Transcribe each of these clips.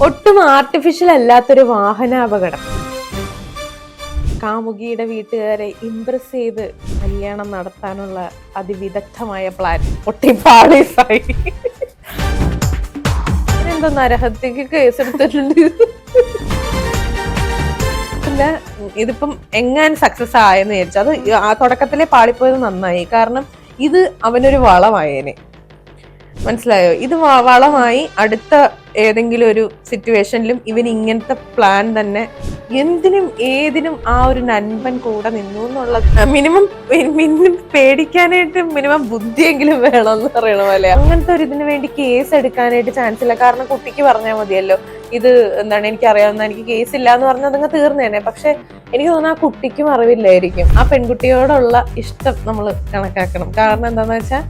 ഒട്ടും ആർട്ടിഫിഷ്യൽ അല്ലാത്തൊരു വാഹനാപകടം കാമുകിയുടെ വീട്ടുകാരെ ഇംപ്രസ് ചെയ്ത് കല്യാണം നടത്താനുള്ള അതിവിദഗ്ധമായ പ്ലാൻ പൊട്ടിപ്പാളീസായി. എന്തോ നരഹത്യക്ക് കേസെടുത്തിട്ടുണ്ട്? പിന്നെ ഇതിപ്പം എങ്ങാൻ സക്സസ് ആയെന്ന് വിചാരിച്ചു. അത് ആ തുടക്കത്തിലെ പാളിപ്പോയത് നന്നായി. കാരണം ഇത് അവനൊരു വളമായേനെ. മനസ്സിലായോ? ഇത് വളമായി അടുത്ത ഏതെങ്കിലും ഒരു സിറ്റുവേഷനിലും ഇവൻ ഇങ്ങനത്തെ പ്ലാൻ തന്നെ എന്തിനും ഏതിനും ആ ഒരു നൻപൻ കൂടെ നിന്നു എന്നുള്ളത്. മിനിമം മിനിമം പേടിക്കാനായിട്ട് മിനിമം ബുദ്ധിയെങ്കിലും വേണം എന്ന് പറയണ പോലെ. അങ്ങനത്തെ ഒരു ഇതിന് വേണ്ടി കേസ് എടുക്കാനായിട്ട് ചാൻസ് ഇല്ല. കാരണം കുട്ടിക്ക് പറഞ്ഞാൽ മതിയല്ലോ. ഇത് എന്താണ് എനിക്ക് അറിയാവുന്ന എനിക്ക് കേസ് ഇല്ല എന്ന് പറഞ്ഞാൽ അതങ്ങ് തീർന്നേനെ പക്ഷെ എനിക്ക് തോന്നുന്നു ആ കുട്ടിക്കും അറിവില്ലായിരിക്കും. ആ പെൺകുട്ടിയോടുള്ള ഇഷ്ടം നമ്മൾ കണക്കാക്കണം. കാരണം എന്താണെന്ന് വെച്ചാൽ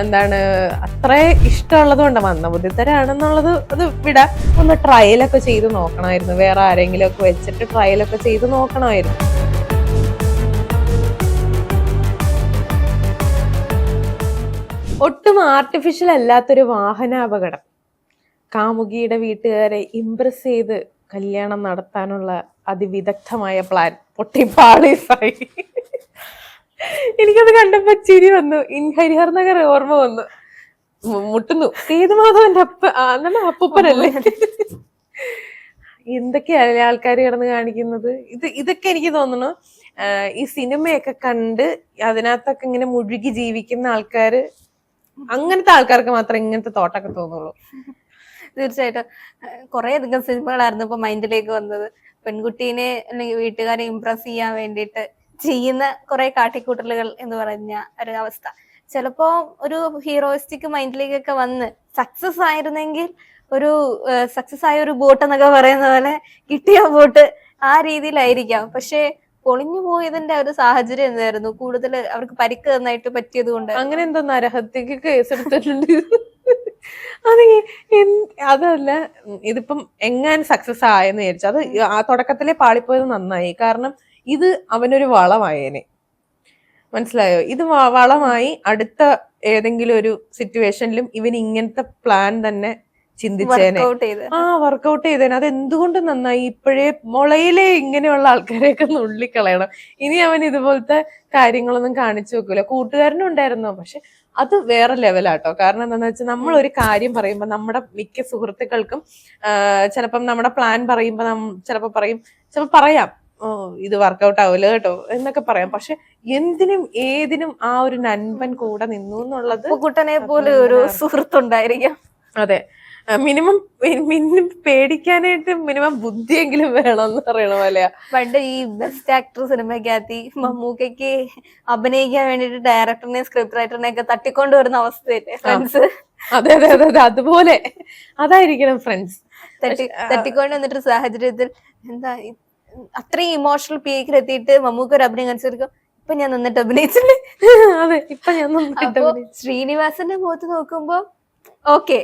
എന്താണ് അത്ര ഇഷ്ടമുള്ളത് കൊണ്ട് വന്ന ബുദ്ധിത്തരാണെന്നുള്ളത് അത് വിടാം. ഒന്ന് ട്രയലൊക്കെ ചെയ്ത് നോക്കണമായിരുന്നു. വേറെ ആരെങ്കിലും ഒക്കെ വെച്ചിട്ട് ട്രയലൊക്കെ ചെയ്ത് നോക്കണമായിരുന്നു. ഒട്ടും ആർട്ടിഫിഷ്യൽ അല്ലാത്തൊരു വാഹനാപകടം. കാമുകിയുടെ വീട്ടുകാരെ ഇംപ്രസ് ചെയ്ത് കല്യാണം നടത്താനുള്ള അതിവിദഗ്ധമായ പ്ലാൻ പൊട്ടിപ്പാളീസായി. എനിക്കത് കണ്ടപ്പോ ചിരി വന്നു. ഇൻ ഹരിഹർ നഗർ ഓർമ്മ വന്നു. മുട്ടുന്നു. സേതുമാധവന്റെ അപ്പ നല്ല അപ്പൂപ്പനല്ലേ? എന്തൊക്കെയാണല്ലേ ആൾക്കാർ കിടന്ന് കാണിക്കുന്നത്? ഇത് ഇതൊക്കെ എനിക്ക് തോന്നുന്നു ഈ സിനിമയൊക്കെ കണ്ട് അതിനകത്തൊക്കെ ഇങ്ങനെ മുഴുകി ജീവിക്കുന്ന ആൾക്കാര് അങ്ങനത്തെ ആൾക്കാർക്ക് മാത്രമേ ഇങ്ങനത്തെ തോട്ടൊക്കെ തോന്നുള്ളൂ. തീർച്ചയായിട്ടും. കുറെ അധികം സിനിമകളായിരുന്നു ഇപ്പൊ മൈൻഡിലേക്ക് വന്നത്. പെൺകുട്ടീനെ അല്ലെങ്കിൽ വീട്ടുകാരെ ഇംപ്രസ് ചെയ്യാൻ വേണ്ടിയിട്ട് ചെയ്യുന്ന കുറെ കാട്ടിക്കൂട്ടലുകൾ എന്ന് പറഞ്ഞ ഒരു അവസ്ഥ ചിലപ്പോ ഒരു ഹീറോയിസ്റ്റിക് മൈൻഡിലേക്കൊക്കെ വന്ന് സക്സസ് ആയിരുന്നെങ്കിൽ ഒരു സക്സസ് ആയ ഒരു ബോട്ട് എന്നൊക്കെ പറയുന്ന പോലെ കിട്ടിയ ബോട്ട് ആ രീതിയിലായിരിക്കാം. പക്ഷേ പൊളിഞ്ഞു പോയതിന്റെ ഒരു സാഹചര്യം എന്തായിരുന്നു? കൂടുതൽ അവർക്ക് പരിക്ക് നന്നായിട്ട് പറ്റിയത് കൊണ്ട്. അങ്ങനെ എന്തോ നരഹത്യക്ക് കേസെടുത്തിട്ടുണ്ട്. അത് അതല്ല ഇതിപ്പം എങ്ങാൻ സക്സസ് ആയെന്ന് വിചാരിച്ചു. അത് ആ തുടക്കത്തിലെ പാളിപ്പോയത് നന്നായി. കാരണം ഇത് അവനൊരു വളമായേനെ. മനസ്സിലായോ? ഇത് വളമായി അടുത്ത ഏതെങ്കിലും ഒരു സിറ്റുവേഷനിലും ഇവൻ ഇങ്ങനത്തെ പ്ലാൻ തന്നെ ചിന്തിച്ചേനെ. ആ വർക്കൗട്ട് ചെയ്തേനെ. അത് എന്തുകൊണ്ട് നന്നായി? ഇപ്പോഴേ മുളയിലെ ഇങ്ങനെയുള്ള ആൾക്കാരെയൊക്കെ നുള്ളിക്കളയണം ഇനി അവൻ ഇതുപോലത്തെ കാര്യങ്ങളൊന്നും കാണിച്ചു വെക്കൂല. കൂട്ടുകാരനും ഉണ്ടായിരുന്നു? പക്ഷെ അത് വേറെ ലെവലാട്ടോ. കാരണം എന്താണെന്ന് വെച്ചാൽ നമ്മൾ ഒരു കാര്യം പറയുമ്പോൾ നമ്മുടെ മിക്ക സുഹൃത്തുക്കൾക്കും ചിലപ്പം നമ്മുടെ പ്ലാൻ പറയുമ്പോൾ ചിലപ്പോൾ പറയും ചിലപ്പോൾ പറയാം. ഇത് വർക്കൗട്ട് ആവില്ല കേട്ടോ എന്നൊക്കെ പറയാം. പക്ഷെ എന്തിനും ഏതിനും ആ ഒരു നൻപൻ കൂടെ നിന്നു എന്നുള്ളത് കുട്ടനെ പോലെ ഒരു സുഹൃത്തുണ്ടായിരിക്കാം. അതെ. മിനിമം മിനിമം പേടിക്കാനായിട്ട് മിനിമം ബുദ്ധിയെങ്കിലും വേണം എന്ന് പറയണ പോലെയാ. പണ്ട് ഈ ബെസ്റ്റ് ആക്ടർ സിനിമയ്ക്കകത്ത് ഈ മമ്മൂക്കയ്ക്ക് അഭിനയിക്കാൻ വേണ്ടിട്ട് ഡയറക്ടറിനെ സ്ക്രിപ്റ്റ് റൈറ്ററിനെ ഒക്കെ തട്ടിക്കൊണ്ട് വരുന്ന അവസ്ഥയല്ലേ ഫ്രണ്ട്സ് അതെ അതെ അതെ അതെ അതുപോലെ. അതായിരിക്കണം ഫ്രണ്ട്സ് തട്ടി തട്ടിക്കൊണ്ട് വന്നിട്ട് സാഹചര്യത്തിൽ എന്താ അത്രയും ഇമോഷണൽ പീക്കിൽ എത്തിയിട്ട് മമ്മൂക്ക ഒരു അഭിനയം കാണിച്ചിരിക്കും ഇപ്പൊ ഞാൻ നിന്നിട്ട് അഭിനയിച്ചില്ലേ? അതെ ഇപ്പൊ ഞാൻ ശ്രീനിവാസന്റെ മുഖത്ത് നോക്കുമ്പോ ഓക്കെ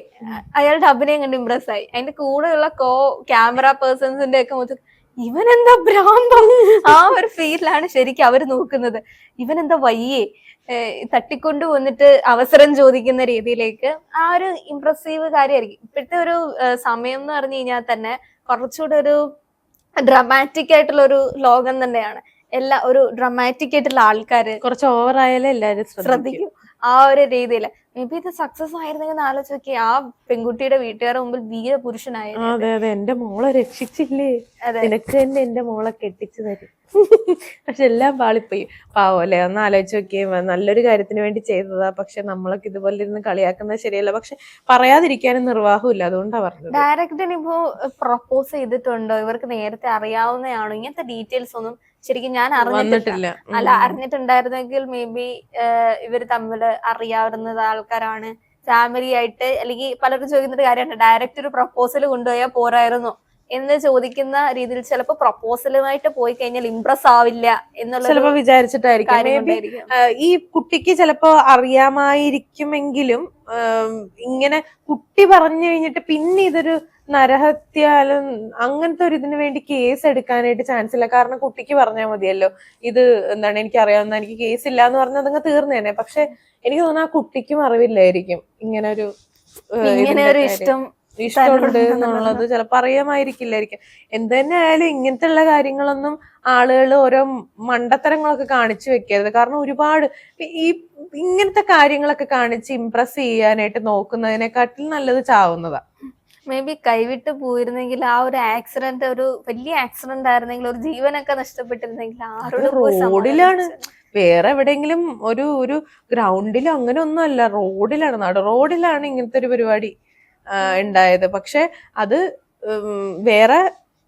അയാളുടെ അഭിനയം കണ്ട് ഇമ്പ്രസ് ആയി. അതിന്റെ കൂടെയുള്ള കോ ക്യാമറ പേഴ്സൺസിന്റെ ഒക്കെ മുഖത്ത് ഇവൻ എന്താ ഭ്രാന്തം? ആ ഒരു ഫീലിലാണ് ശരിക്കും അവർ നോക്കുന്നത്. ഇവൻ എന്താ വയ്യേ തട്ടിക്കൊണ്ടു വന്നിട്ട് അവസരം ചോദിക്കുന്ന രീതിയിലേക്ക് ആ ഒരു ഇംപ്രസീവ് കാര്യമായിരിക്കും. ഇപ്പോഴത്തെ ഒരു സമയം എന്ന് പറഞ്ഞു കഴിഞ്ഞാൽ തന്നെ കുറച്ചുകൂടെ ഒരു ഡ്രമാറ്റിക് ആയിട്ടുള്ള ഒരു ലോകം തന്നെയാണ്. എല്ലാ ഒരു ഡ്രമാറ്റിക് ആയിട്ടുള്ള ആൾക്കാര് കുറച്ച് ഓവർ ആയാലേ എല്ലാരും ശ്രദ്ധിക്കും. ആ ഒരു രീതിയിൽ മേ ബി ഇത് സക്സസ് ആയിരുന്നെങ്കിൽ ആലോചിച്ച് നോക്കി ആ പെൺകുട്ടിയുടെ വീട്ടുകാരുടെ മുമ്പിൽ വീര പുരുഷനായിരുന്നു. അതെ അതെ. എന്റെ മോളെ രക്ഷിച്ചില്ലേ? എനിക്ക് നിനക്ക് തന്നെ എന്റെ മോളെ കെട്ടിച്ചു തരും. പക്ഷെ എല്ലാം പാളിപ്പോയി. പാവം അല്ലേ? ഒന്ന് ആലോചിച്ച് നോക്കിയേ നല്ലൊരു കാര്യത്തിന് വേണ്ടി ചെയ്തതാ. പക്ഷെ നമ്മളൊക്കെ ഇതുപോലെ ഇരുന്ന് കളിയാക്കുന്നത് ശരിയല്ല. പക്ഷെ പറയാതിരിക്കാനും നിർവാഹമില്ല അതുകൊണ്ടാ പറഞ്ഞത്. ഡയറക്റ്റ് ഇനിയിപ്പോ പ്രൊപ്പോസ് ചെയ്തിട്ടുണ്ടോ? ഇവർക്ക് നേരത്തെ അറിയാവുന്നതാണോ? ഇങ്ങനത്തെ ഡീറ്റെയിൽസ് ഒന്നും ശരിക്കും ഞാൻ അറിഞ്ഞിട്ടില്ല. അല്ല അറിഞ്ഞിട്ടുണ്ടായിരുന്നെങ്കിൽ മേ ബി ഇവർ തമ്മിൽ അറിയാവുന്ന ആൾക്കാരാണ്. ഫാമിലി ആയിട്ട് അല്ലെങ്കിൽ പലരും ചോദിക്കുന്ന ഒരു കാര്യമാണ് ഡയറക്റ്റ് ഒരു പ്രപ്പോസൽ കൊണ്ടുപോയാൽ പോരായിരുന്നു എന്ന് ചോദിക്കുന്ന രീതിയിൽ ചിലപ്പോ പ്രപ്പോസലുമായിട്ട് പോയി കഴിഞ്ഞാൽ ഇംപ്രസ് ആവില്ല എന്നുള്ള വിചാരിച്ചിട്ടായിരിക്കും. ഈ കുട്ടിക്ക് ചിലപ്പോ അറിയാമായിരിക്കുമെങ്കിലും ഇങ്ങനെ കുട്ടി പറഞ്ഞു കഴിഞ്ഞിട്ട് പിന്നെ ഇതൊരു നരഹത്യ അല്ല അങ്ങനത്തെ ഒരു ഇതിനു വേണ്ടി കേസ് എടുക്കാനായിട്ട് ചാൻസ് ഇല്ല. കാരണം കുട്ടിക്ക് പറഞ്ഞാൽ മതിയല്ലോ ഇത് എന്താണ് എനിക്ക് അറിയാവുന്ന എനിക്ക് കേസ് ഇല്ല എന്ന് പറഞ്ഞാൽ അതങ്ങ് തീർന്നേനെ പക്ഷെ എനിക്ക് തോന്നുന്നു ആ കുട്ടിക്കും അറിവില്ലായിരിക്കും ഇങ്ങനെ ഒരു ഇങ്ങനെ ഒരു ഇഷ്ടം ഇഷ്ടമുണ്ട് എന്നുള്ളത് ചിലപ്പോ അറിയാമായിരിക്കില്ലായിരിക്കും. എന്ത് തന്നെ ആയാലും ഇങ്ങനത്തെ ഉള്ള കാര്യങ്ങളൊന്നും ആളുകൾ ഓരോ മണ്ടത്തരങ്ങളൊക്കെ കാണിച്ചു വെക്കരുത്. കാരണം ഒരുപാട് ഈ ഇങ്ങനത്തെ കാര്യങ്ങളൊക്കെ കാണിച്ച് ഇംപ്രസ് ചെയ്യാനായിട്ട് നോക്കുന്നതിനെക്കാട്ടിൽ നല്ലത് ചാവുന്നതാ. മേ ബി കൈവിട്ട് പോയിരുന്നെങ്കിൽ ആ ഒരു ആക്സിഡന്റ് ഒരു വലിയ ആക്സിഡന്റ് ആയിരുന്നെങ്കിൽ ഒരു ജീവനൊക്കെ നഷ്ടപ്പെട്ടിരുന്നെങ്കിൽ ആരോട് റോഡിലാണ്? വേറെ എവിടെയെങ്കിലും ഒരു ഒരു ഗ്രൗണ്ടിലോ അങ്ങനെ ഒന്നും അല്ല റോഡിലാണ് നട റോഡിലാണ് ഇങ്ങനത്തെ ഒരു പരിപാടി ഉണ്ടായത്. പക്ഷെ അത് വേറെ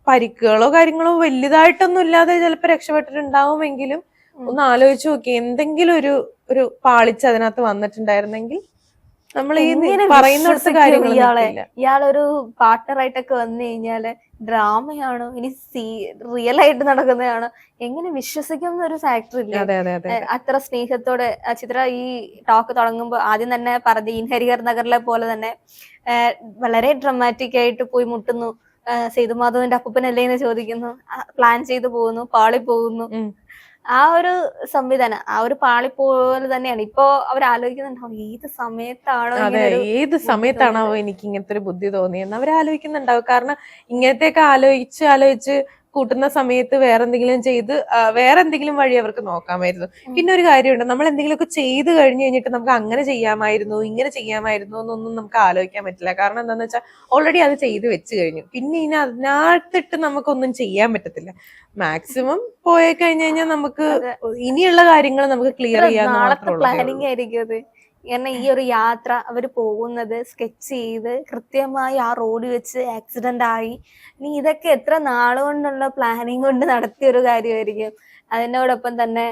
പരിക്കുകളോ കാര്യങ്ങളോ വലുതായിട്ടൊന്നും ഇല്ലാതെ ചിലപ്പോ രക്ഷപ്പെട്ടിട്ടുണ്ടാവുമെങ്കിലും ഒന്ന് ആലോചിച്ച് നോക്കി. എന്തെങ്കിലും ഒരു ഒരു പാളിച്ച് അതിനകത്ത് വന്നിട്ടുണ്ടായിരുന്നെങ്കിൽ നമ്മൾ ഈ കാര്യങ്ങൾ ഇയാളെ? ഇയാളൊരു പാർട്ട്ണറായിട്ടൊക്കെ വന്നു കഴിഞ്ഞാൽ ഡ്രാമയാണോ ഇനി സീ റിയൽ ആയിട്ട് നടക്കുന്നതാണോ. എങ്ങനെ വിശ്വസിക്കുന്ന ഒരു ഫാക്ടർ ഇല്ല? അതെ അതെ അതെ അത്ര സ്നേഹത്തോടെ ചിത്ര ഈ ടോക്ക് തുടങ്ങുമ്പോൾ ആദ്യം തന്നെ പറഞ്ഞ ഇൻഹരിഹർ നഗറിലെ പോലെ തന്നെ വളരെ ഡ്രമാറ്റിക് ആയിട്ട് പോയി മുട്ടുന്നു. സേതുമാധവന്റെ അപ്പൂപ്പനല്ലേ എന്ന് ചോദിക്കുന്നു. പ്ലാൻ ചെയ്തു പോകുന്നു പാളി പോകുന്നു. ആ ഒരു സംവിധാനം ആ ഒരു പാളി പോലെ തന്നെയാണ്. ഇപ്പോ അവർ ആലോചിക്കുന്നുണ്ടാവും ഏത് സമയത്താണോ അതെ ഏത് സമയത്താണോ എനിക്ക് ഇങ്ങനത്തെ ഒരു ബുദ്ധി തോന്നിയെന്ന് അവർ ആലോചിക്കുന്നുണ്ടാവും. കാരണം ഇങ്ങനത്തെയൊക്കെ ആലോചിച്ച് ആലോചിച്ച് കൂട്ടുന്ന സമയത്ത് വേറെ എന്തെങ്കിലും ചെയ്ത് വേറെ എന്തെങ്കിലും വഴി അവർക്ക് നോക്കാമായിരുന്നു. പിന്നെ ഒരു കാര്യമുണ്ട്. നമ്മൾ എന്തെങ്കിലുമൊക്കെ ചെയ്ത് കഴിഞ്ഞു കഴിഞ്ഞിട്ട് നമുക്ക് അങ്ങനെ ചെയ്യാമായിരുന്നു ഇങ്ങനെ ചെയ്യാമായിരുന്നു എന്നൊന്നും നമുക്ക് ആലോചിക്കാൻ പറ്റില്ല. കാരണം എന്താണെന്ന് വെച്ചാൽ ഓൾറെഡി അത് ചെയ്ത് വെച്ച് കഴിഞ്ഞു. പിന്നെ ഇനി അതിനകത്തിട്ട് നമുക്കൊന്നും ചെയ്യാൻ പറ്റത്തില്ല. മാക്സിമം പോയി കഴിഞ്ഞു കഴിഞ്ഞാൽ നമുക്ക്. ഇനിയുള്ള കാര്യങ്ങൾ നമുക്ക് ക്ലിയർ ചെയ്യാൻ പ്ലാനിങ് ആയിരിക്കും കാരണം ഈ ഒരു യാത്ര അവർ പോകുന്നത് സ്കെച്ച് ചെയ്ത് കൃത്യമായി ആ റോഡ് വെച്ച് ആക്സിഡന്റ് ആയി. നീ ഇതൊക്കെ എത്ര നാളുകൊണ്ടുള്ള പ്ലാനിങ് കൊണ്ട് നടത്തിയ ഒരു കാര്യമായിരിക്കും. അതിനോടൊപ്പം തന്നെ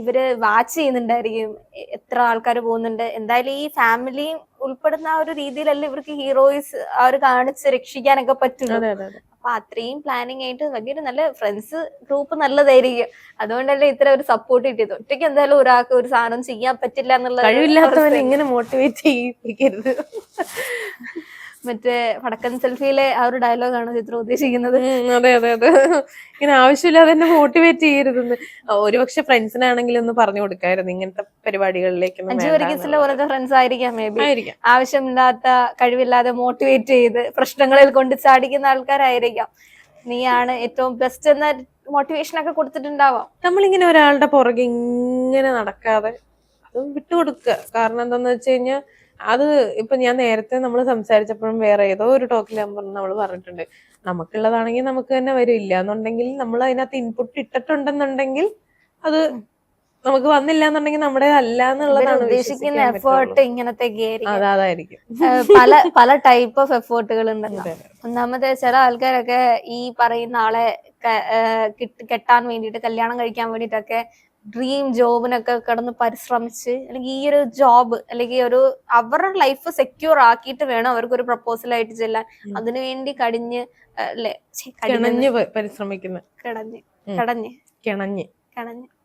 ഇവർ വാച്ച് ചെയ്യുന്നുണ്ടായിരിക്കും എത്ര ആൾക്കാർ പോകുന്നുണ്ട്. എന്തായാലും ഈ ഫാമിലിയും ഉൾപ്പെടുന്ന ആ ഒരു രീതിയിലല്ല ഇവർക്ക് ഹീറോയിസ് അവർ കാണിച്ച് രക്ഷിക്കാനൊക്കെ പറ്റുന്നു അപ്പൊ അത്രയും പ്ലാനിങ് ആയിട്ട് വലിയൊരു നല്ല ഫ്രണ്ട്സ് ഗ്രൂപ്പ് നല്ലതായിരിക്കും. അതുകൊണ്ടല്ലേ ഇത്ര ഒരു സപ്പോർട്ട് കിട്ടിയത്. ഒറ്റയ്ക്ക് എന്തായാലും ഒരാൾക്ക് ഒരു സാധനം ചെയ്യാൻ പറ്റില്ല എന്നുള്ള. ഇങ്ങനെ മോട്ടിവേറ്റ് ചെയ്യിപ്പിക്കരുത്. മറ്റേ വടക്കൻ സെൽഫിയിലെ ആ ഒരു ഡയലോഗാണ് ചിത്രം ഉദ്ദേശിക്കുന്നത്. അതെ അതെ അതെ. ഇങ്ങനെ ആവശ്യമില്ലാതെ തന്നെ മോട്ടിവേറ്റ് ചെയ്യരുതെന്ന്. ഒരുപക്ഷെ ഫ്രണ്ട്സിനാണെങ്കിലും ഒന്ന് പറഞ്ഞു കൊടുക്കായിരുന്നു ഇങ്ങനത്തെ പരിപാടികളിലേക്ക് പോലത്തെ ഫ്രണ്ട്സ് ആയിരിക്കാം മേ ബി ആവശ്യമില്ലാത്ത കഴിവില്ലാതെ മോട്ടിവേറ്റ് ചെയ്ത് പ്രശ്നങ്ങളിൽ കൊണ്ട് ചാടിക്കുന്ന ആൾക്കാരായിരിക്കാം. നീയാണ് ഏറ്റവും ബെസ്റ്റ് എന്ന മോട്ടിവേഷൻ ഒക്കെ കൊടുത്തിട്ടുണ്ടാവാം. നമ്മളിങ്ങനെ ഒരാളുടെ പുറകെ ഇങ്ങനെ നടക്കാതെ അത് വിട്ടുകൊടുക്കുക. കാരണം എന്താന്ന് വെച്ച് കഴിഞ്ഞാൽ അത് ഇപ്പൊ ഞാൻ നേരത്തെ നമ്മൾ സംസാരിച്ചപ്പോഴും വേറെ ഏതോ ഒരു ടോക്കിൽ നമ്മൾ പറഞ്ഞിട്ടുണ്ട്. നമുക്കുള്ളതാണെങ്കിൽ നമുക്ക് തന്നെ വരും ഇല്ല എന്നുണ്ടെങ്കിൽ നമ്മൾ അതിനകത്ത് ഇൻപുട്ട് ഇട്ടിട്ടുണ്ടെന്നുണ്ടെങ്കിൽ അത് നമുക്ക് വന്നില്ല എന്നുണ്ടെങ്കിൽ നമ്മുടെ അല്ല എന്നുള്ളതാണ് ഉദ്ദേശിക്കുന്ന എഫേർട്ട് ഇങ്ങനത്തെ അതായിരിക്കും. പല പല ടൈപ്പ് ഓഫ് എഫേർട്ടുകൾ ഉണ്ടല്ലോ. ഒന്നാമത് ചില ആൾക്കാരൊക്കെ ഈ പറയുന്ന ആളെ കെട്ടാൻ വേണ്ടിയിട്ട് കല്യാണം കഴിക്കാൻ വേണ്ടിയിട്ടൊക്കെ ഡ്രീം ജോബിനൊക്കെ കിടന്ന് പരിശ്രമിച്ച് അല്ലെങ്കിൽ ഈ ഒരു ജോബ് അല്ലെങ്കിൽ ഒരു അവരുടെ ലൈഫ് സെക്യൂർ ആക്കിയിട്ട് വേണം അവർക്ക് ഒരു പ്രപ്പോസൽ ആയിട്ട് ചെല്ലാൻ. അതിനു അതിനുവേണ്ടി കടിഞ്ഞ് അല്ലെ കിണഞ്ഞ് പ- പരിശ്രമിക്കുന്ന. കിടഞ്ഞ് കടഞ്ഞ്. കിണഞ്ഞ്. കണഞ്ഞ്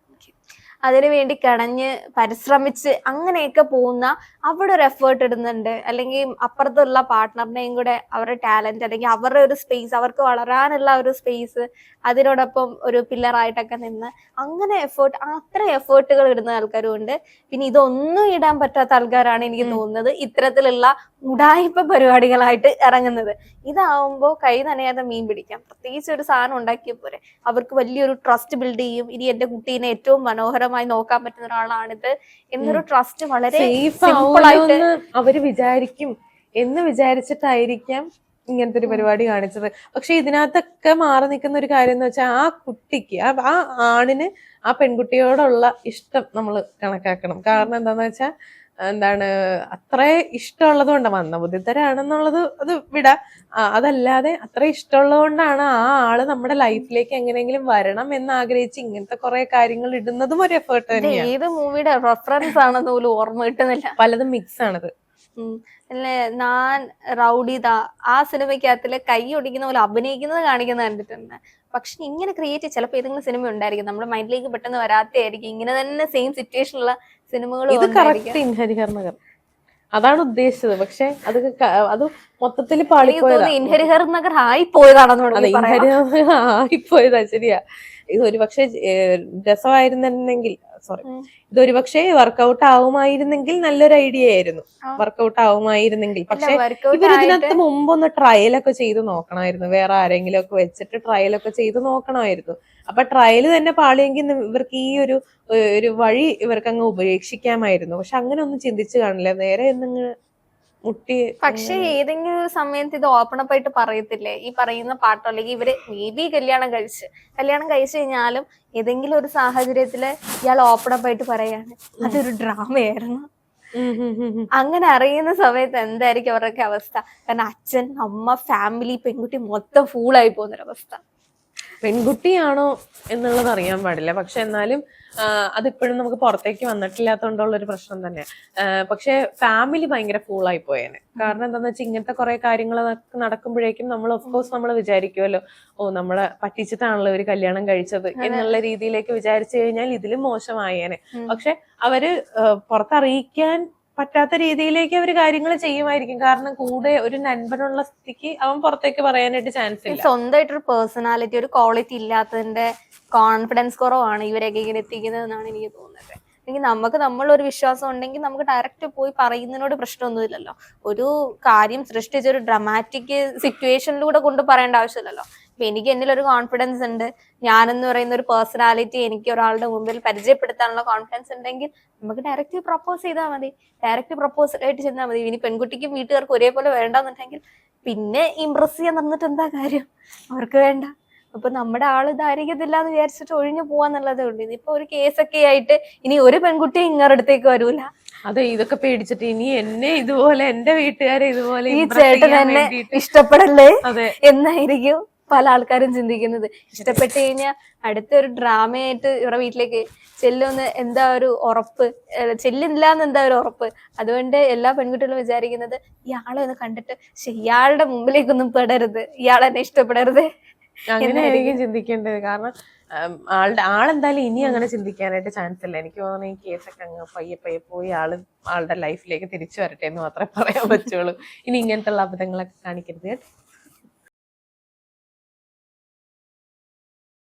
അതിനു വേണ്ടി കണഞ്ഞ് പരിശ്രമിച്ച് അങ്ങനെയൊക്കെ പോകുന്ന അവിടെ ഒരു എഫേർട്ട് ഇടുന്നുണ്ട്. അല്ലെങ്കിൽ അപ്പുറത്തുള്ള പാർട്ട്ണറിനെയും കൂടെ അവരുടെ ടാലന്റ് അല്ലെങ്കിൽ അവരുടെ ഒരു സ്പേസ് അവർക്ക് വളരാനുള്ള ഒരു സ്പേസ് അതിനോടൊപ്പം ഒരു പില്ലറായിട്ടൊക്കെ നിന്ന് അങ്ങനെ എഫേർട്ട് അത്ര എഫേർട്ടുകൾ ഇടുന്ന ആൾക്കാരും ഉണ്ട്. പിന്നെ ഇതൊന്നും ഇടാൻ പറ്റാത്ത ആൾക്കാരാണ് എനിക്ക്. തോന്നുന്നത്. ഇത്തരത്തിലുള്ള ഉടായ്പ പരിപാടികളായിട്ട് ഇറങ്ങുന്നത്. ഇതാവുമ്പോൾ കൈ നനയാതെ മീൻ പിടിക്കാം. പ്രത്യേകിച്ച് ഒരു സാധനം ഉണ്ടാക്കിയ പോരെ. അവർക്ക് വലിയൊരു ട്രസ്റ്റ് ബിൽഡ് ചെയ്യും. ഇനി എന്റെ കുട്ടീനെ ഏറ്റവും മനോഹരമായി നോക്കാൻ പറ്റുന്ന ഒരാളാണിത്. എന്നൊരു ട്രസ്റ്റ് വളരെ സിമ്പിളായിട്ട് അവർ വിചാരിക്കും. എന്ന് വിചാരിച്ചിട്ടായിരിക്കാം ഇങ്ങനത്തെ ഒരു പരിപാടി കാണിച്ചത്. പക്ഷെ ഇതിനകത്തൊക്കെ മാറി നിൽക്കുന്ന ഒരു കാര്യം എന്ന് വെച്ചാൽ ആ കുട്ടിക്ക് ആ ആ ആണിന് ആ പെൺകുട്ടിയോടുള്ള ഇഷ്ടം നമ്മൾ കണക്കാക്കണം. കാരണം എന്താന്ന് വെച്ചാൽ എന്താണ് അത്ര ഇഷ്ടമുള്ളത് കൊണ്ട് മന്ദബുദ്ധിത്തരാണെന്നുള്ളത് അത് വിടാം. അതല്ലാതെ അത്ര ഇഷ്ടമുള്ളത് കൊണ്ടാണ് ആ ആൾ നമ്മുടെ ലൈഫിലേക്ക് എങ്ങനെയെങ്കിലും വരണം എന്ന് ആഗ്രഹിച്ച് ഇങ്ങനത്തെ കുറെ കാര്യങ്ങൾ ഇടുന്നതും ഒരു എഫേർട്ട് തന്നെയാണ് ഏത് മൂവിയുടെ റെഫറൻസ് ആണെന്ന് പോലും ഓർമ്മ കിട്ടുന്നില്ല. പലതും മിക്സ് ആണത്. അല്ലേ ഞാൻ റൗഡിത ആ സിനിമയ്ക്കകത്തിൽ കൈ ഒടിക്കുന്ന പോലെ അഭിനയിക്കുന്നത് കാണിക്കുന്നത് കണ്ടിട്ടുണ്ട്. പക്ഷെ ഇങ്ങനെ ക്രിയേറ്റ് ചിലപ്പോൾ ഏതെങ്കിലും സിനിമ ഉണ്ടായിരിക്കും. നമ്മുടെ മൈൻഡിലേക്ക് പെട്ടെന്ന് വരാത്തതായിരിക്കും. ഇങ്ങനെ തന്നെ സെയിം സിറ്റുവേഷനുള്ള സിനിമകൾ ഇത് കറക്റ്റ് അതാണ് ഉദ്ദേശിച്ചത്. പക്ഷെ അത് അത് മൊത്തത്തിൽ എനിക്ക് പാളിപ്പോയതാ. ഇൻഹരിഹർ നഗർ ആയി പോയതാണെന്ന് ആയിപ്പോയതാ ശരിയാ. ഇത് ഒരുപക്ഷെ രസമായിരുന്നെങ്കിൽ സോറി ഇത് ഇതൊരു പക്ഷേ വർക്കൗട്ട് ആവുമായിരുന്നെങ്കിൽ നല്ലൊരു ഐഡിയ ആയിരുന്നു. വർക്കൗട്ട് ആവുമായിരുന്നെങ്കിൽ. പക്ഷെ ഇവരിതിനകത്ത് മുമ്പൊന്ന് ട്രയലൊക്കെ ചെയ്ത് നോക്കണമായിരുന്നു. വേറെ ആരെങ്കിലും ഒക്കെ വെച്ചിട്ട് ട്രയലൊക്കെ ചെയ്ത് നോക്കണമായിരുന്നു. അപ്പൊ ട്രയൽ തന്നെ പാളിയെങ്കിൽ ഇവർക്ക് ഈ ഒരു ഒരു വഴി ഇവർക്ക് അങ്ങ് ഉപേക്ഷിക്കാമായിരുന്നു. പക്ഷെ അങ്ങനെ ഒന്നും ചിന്തിച്ചു കാണില്ല. നേരെ എന്നിങ്ങ് മുട്ടി പക്ഷെ ഏതെങ്കിലും ഒരു സമയത്ത് ഇത് ഓപ്പൺ അപ്പ് ആയിട്ട് പറയത്തില്ലേ? ഈ പറയുന്ന പാട്ടോ? അല്ലെങ്കിൽ ഇവർ മേ ബി കല്യാണം കഴിച്ച് കല്യാണം കഴിച്ചു കഴിഞ്ഞാലും ഏതെങ്കിലും ഒരു സാഹചര്യത്തിൽ ഇയാൾ ഓപ്പൺ അപ്പ് ആയിട്ട് പറയാണ്. അതൊരു ഡ്രാമയായിരുന്നു. അങ്ങനെ അറിയുന്ന സമയത്ത് എന്തായിരിക്കും അവരുടെ അവസ്ഥ? കാരണം അച്ഛൻ അമ്മ ഫാമിലി പെൺകുട്ടി മൊത്തം ഫൂളായി പോകുന്നൊരവസ്ഥ. പെൺകുട്ടിയാണോ എന്നുള്ളത് അറിയാൻ പാടില്ല. പക്ഷെ എന്നാലും അതിപ്പോഴും നമുക്ക് പുറത്തേക്ക് വന്നിട്ടില്ലാത്തതുകൊണ്ടുള്ള ഒരു പ്രശ്നം തന്നെ പക്ഷെ ഫാമിലി ഭയങ്കര ഫൂളായി പോയേനെ. കാരണം എന്താന്ന് വെച്ചാൽ ഇങ്ങനത്തെ കുറെ കാര്യങ്ങൾ നടക്കുമ്പോഴേക്കും നമ്മൾ ഓഫ് കോഴ്സ് നമ്മൾ വിചാരിക്കുമല്ലോ ഓ നമ്മളെ പറ്റിച്ചിട്ടാണല്ലോ ഒരു കല്യാണം കഴിച്ചത് എന്നുള്ള രീതിയിലേക്ക് വിചാരിച്ചു കഴിഞ്ഞാൽ ഇതിലും മോശമായേനെ. പക്ഷെ അവർ പുറത്തറിയിക്കാൻ പറ്റാത്ത രീതിയിലേക്ക് അവർ കാര്യങ്ങൾ ചെയ്യുമായിരിക്കും. കാരണം കൂടെ ഒരു നൻപനുള്ള സ്ഥിതിക്ക് അവൻ പുറത്തേക്ക് പറയാനായിട്ട് ചാൻസ് ഇല്ല. സ്വന്തമായിട്ട് ഒരു പേഴ്സണാലിറ്റി ഒരു ക്വാളിറ്റി ഇല്ലാത്തതിന്റെ കോൺഫിഡൻസ് കുറവാണ് ഇവരെയൊക്കെ ഇങ്ങനെ എത്തിക്കുന്നത് എന്നാണ് എനിക്ക് തോന്നുന്നത്. അല്ലെങ്കിൽ നമുക്ക് നമ്മളൊരു വിശ്വാസം ഉണ്ടെങ്കിൽ നമുക്ക് ഡയറക്റ്റ് പോയി പറയുന്നതിനോട് പ്രശ്നമൊന്നുമില്ലല്ലോ ഒരു കാര്യം സൃഷ്ടിച്ച ഒരു ഡ്രമാറ്റിക് സിറ്റുവേഷനിലൂടെ കൊണ്ട് പറയേണ്ട ആവശ്യമില്ലല്ലോ. ഇപ്പൊ എനിക്ക് എന്നിൽ ഒരു കോൺഫിഡൻസ് ഉണ്ട്. ഞാനെന്ന് പറയുന്ന ഒരു പേഴ്സണാലിറ്റി എനിക്ക് ഒരാളുടെ മുമ്പിൽ പരിചയപ്പെടുത്താനുള്ള കോൺഫിഡൻസ് ഉണ്ടെങ്കിൽ നമുക്ക് ഡയറക്റ്റ് പ്രപ്പോസ് ചെയ്താൽ മതി. ഡയറക്റ്റ് പ്രപ്പോസൽ ആയിട്ട് ചെന്നാൽ മതി. ഇനി പെൺകുട്ടിക്കും വീട്ടുകാർക്കും ഒരേപോലെ വേണ്ടെന്നുണ്ടെങ്കിൽ പിന്നെ ഇംപ്രസ് ചെയ്യാൻ നടന്നിട്ട് എന്താ കാര്യം? അവർക്ക് വേണ്ട. അപ്പൊ നമ്മുടെ ആൾ ഇതായിരിക്കത്തില്ല എന്ന് വിചാരിച്ചിട്ട് ഒഴിഞ്ഞു പോവാന്നുള്ളതേ ഉള്ളൂ. ഇതിപ്പോ ഒരു കേസൊക്കെ ആയിട്ട് ഇനി ഒരു പെൺകുട്ടി ഇങ്ങനെ അടുത്തേക്ക് വരൂല. അതെ ഇതൊക്കെ പേടിച്ചിട്ട് ഇനി എന്നെ ഇതുപോലെ എന്റെ വീട്ടുകാരെ ഇതുപോലെ ഈ ചേട്ടൻ എന്നെ ഇഷ്ടപ്പെടല്ലേ? എന്നായിരിക്കും. പല ആൾക്കാരും ചിന്തിക്കുന്നത്. ഇഷ്ടപ്പെട്ട് കഴിഞ്ഞാൽ അടുത്തൊരു ഡ്രാമയായിട്ട് ഇവരുടെ വീട്ടിലേക്ക് ചെല്ലുമെന്ന് എന്താ ഒരു ഉറപ്പ്? ചെല്ലില്ല എന്ന് എന്താ ഒരു ഉറപ്പ്? അതുകൊണ്ട് എല്ലാ പെൺകുട്ടികളും വിചാരിക്കുന്നത് ഇയാളെ ഒന്ന് കണ്ടിട്ട് പക്ഷെ ഇയാളുടെ മുമ്പിലേക്കൊന്നും പെടരുത്. ഇയാളെന്നെ ഇഷ്ടപ്പെടരുത്. അങ്ങനെയായിരിക്കും ചിന്തിക്കേണ്ടത്. കാരണം ആളുടെ ആളെന്തായാലും ഇനി അങ്ങനെ ചിന്തിക്കാനായിട്ട് ചാൻസ് ഇല്ല. എനിക്ക് തോന്നുന്നു ഈ കേസൊക്കെ അങ്ങ് പയ്യെ പയ്യെ പോയി ആൾ ആളുടെ ലൈഫിലേക്ക് തിരിച്ചു വരട്ടെ എന്ന് മാത്രമേ പറയാൻ പറ്റുള്ളൂ. ഇനി ഇങ്ങനത്തെ ഉള്ള അബദ്ധങ്ങളൊക്കെ കാണിക്കരുത് കേട്ടോ.